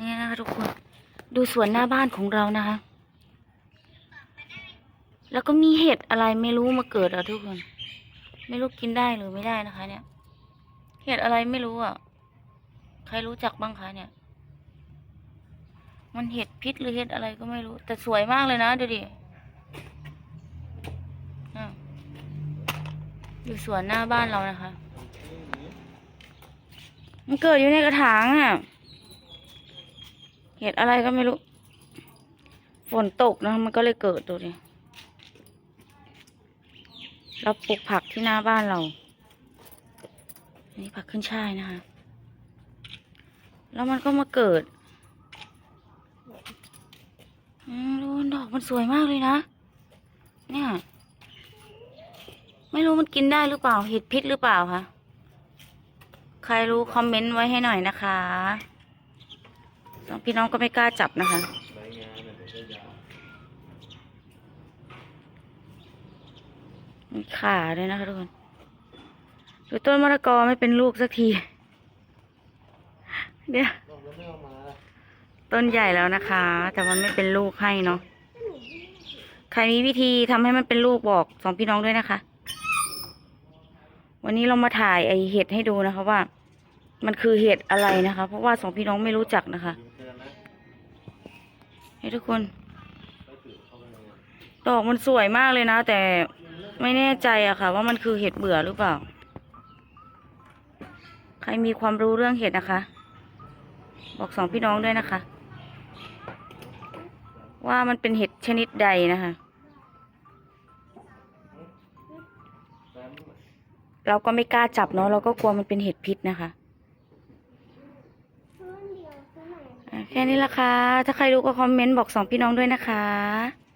นี่นะคะทุกคน ดูสวนหน้าบ้านของเรานะคะ แล้วก็มีเห็ดอะไรไม่รู้มาเกิดอะทุกคน ไม่รู้กินได้หรือไม่ได้นะคะ เนี่ย เห็ดอะไรไม่รู้อะ ใครรู้จักบ้างคะเนี่ย มันเห็ดพิษหรือเห็ดอะไรก็ไม่รู้ แต่สวยมากเลยนะดูดิอะอยู่สวนหน้าบ้านเรานะคะ มันเกิดอยู่ในกระถางอะ เห็ดอะไรก็ไม่รู้ ฝนตกนะมันก็เลยเกิดดูดิเราปลูกผักที่หน้าบ้านเราอันนี้ผักขึ้นช่ายนะคะ แล้วมันก็มาเกิดอืมดูดอกมันสวยมากเลยนะ เนี่ย ไม่รู้มันกินได้หรือเปล่าเห็ดพิษหรือเปล่าคะ ใครรู้คอมเมนต์ไว้ให้หน่อยนะคะ พี่น้องก็ไม่กล้าจับนะคะ มีขาด้วยนะคะทุกคน ดูต้นมะละกอไม่เป็นลูกสักที เดี๋ยวต้นใหญ่แล้วนะคะ แต่มันไม่เป็นลูกให้เนาะ ใครมีวิธีทำให้มันเป็นลูกบอกสองพี่น้องด้วยนะคะ วันนี้เรามาถ่ายไอเห็ดให้ดูนะคะว่ามันคือเห็ดอะไรนะคะ เพราะว่าสองพี่น้องไม่รู้จักนะคะ ให้ทุกคน ดอกมันสวยมากเลยนะ แต่ไม่แน่ใจอะค่ะ ว่ามันคือเห็ดเบื่อหรือเปล่า ใครมีความรู้เรื่องเห็ดนะคะ บอกสองพี่น้องด้วยนะคะ ว่ามันเป็นเห็ดชนิดใดนะคะเราก็ไม่กล้าจับเนาะเราก็กลัวมันเป็นเห็ดพิษนะคะอะ แค่นี้ละค่ะ ถ้าใครรู้ก็คอมเมนต์บอกสองพี่น้องด้วยนะคะ